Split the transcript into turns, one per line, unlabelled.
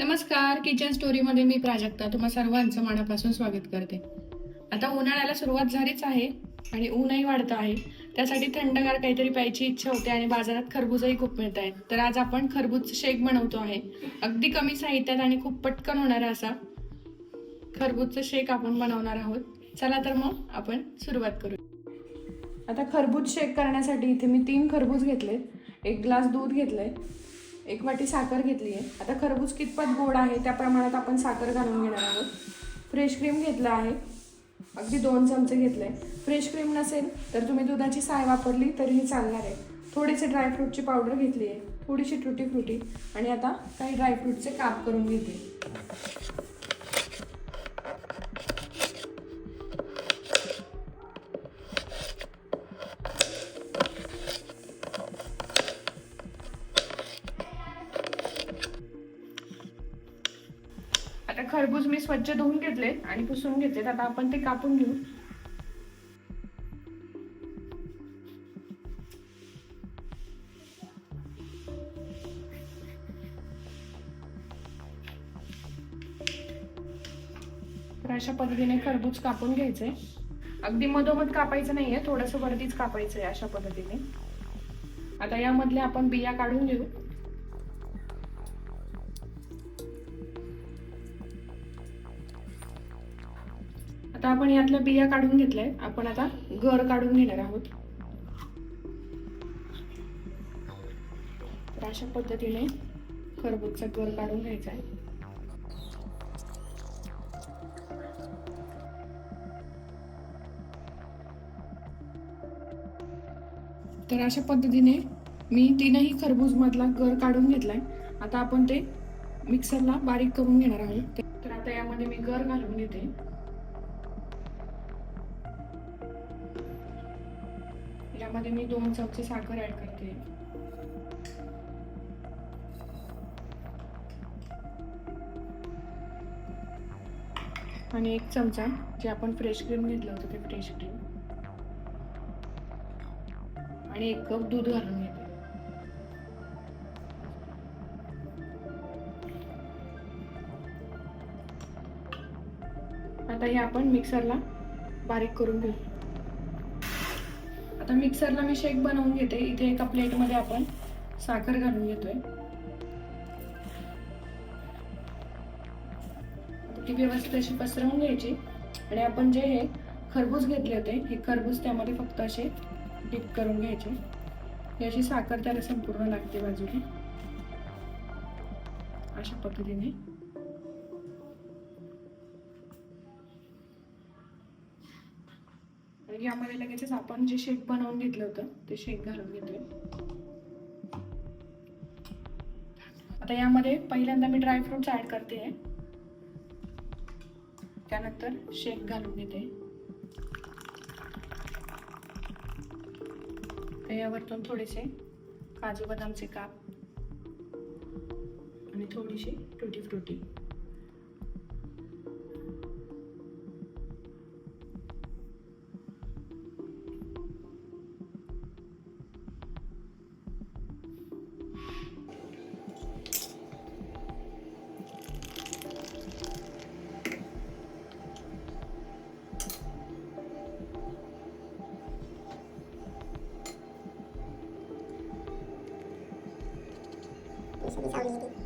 नमस्कार किचन स्टोरीमध्ये मी प्राजक्ता. तुम्हा सर्वांचं मनापासून स्वागत करते. आता उन्हाळ्याला सुरुवात झालीच आहे आणि ऊनही वाढतं आहे. त्यासाठी थंडगार काहीतरी प्यायची इच्छा होते आणि बाजारात खरबूजही खूप मिळत आहेत. तर आज आपण खरबूज शेक बनवतो आहे. अगदी कमी साहित्यात आणि खूप पटकन होणारा असा खरबूजचं शेक आपण बनवणार आहोत. चला तर मग आपण सुरुवात करू. आता खरबूज शेक करण्यासाठी इथे मी तीन खरबूज घेतले. एक ग्लास दूध घेतलंय. एक वाटी साखर घेतली आहे. आता खरबूज कितपत गोड आहे त्या प्रमाणात आपण साखर घालून घेणार आहोत. फ्रेश क्रीम घेतलं आहे. अगदी दोन चमचे घेतले फ्रेश क्रीम नसेल तर तुम्ही दुधाची साय वापरली तरीही चालणार आहे. थोडीशी ड्रायफ्रूटची पावडर घेतली आहे. थोडीशी टुटी फ्रुटी आणि आता काही ड्रायफ्रूटचे काप करून घेते. आता खरबूज मी स्वच्छ धुवून घेतले आणि पुसून घेतलेत. आता आपण ते कापून घेऊ. तर अशा पद्धतीने खरबूज कापून घ्यायचे अगदी मधोमध कापायचं नाहीये थोडस वरतीच कापायचंय अशा पद्धतीने. आता यामधले आपण बिया काढून घेऊ. आता आपण यातल्या बिया काढून घेतल्या. आपण आता गर काढून घेणार आहोत. तर अशा पद्धतीने खरबूजचा गर काढून घ्यायचा आहे. तर अशा पद्धतीने मी तीनही खरबूज मधला गर काढून घेतलाय. आता आपण ते मिक्सरला बारीक करून घेणार आहोत. तर आता यामध्ये मी गर घालून घेते. यामध्ये मी दोन चमचे साखर ऍड करते. आणि एक चमचा जे आपण फ्रेश क्रीम घेतलं होतं ते फ्रेश क्रीम आणि एक कप दूध घालून घेते. आता हे आपण मिक्सरला बारीक करून घेऊ. आता मिक्सरला मी शेक बनवून घेते. इथे एका प्लेटमध्ये आपण साखर घालून घेतोय. ती व्यवस्थित अशी पसरवून घ्यायची. आणि आपण जे हे खरबूज घेतले होते हे खरबूज त्यामध्ये फक्त असे डिप करून घ्यायचे. ही अशी साखर त्याला संपूर्ण लागते बाजूने. अशा पद्धतीने. आणि यामध्ये लगेचच आपण जे शेक बनवून घेतलं होतं ते शेक घालून घेतोय. आता यामध्ये पहिल्यांदा मी ड्रायफ्रुट्स ऍड करते. त्यानंतर शेक घालून घेते. तर यावरतून थोडेसे काजू बदामचे काप आणि थोडीशी टुटी फ्रुटी
是比较离地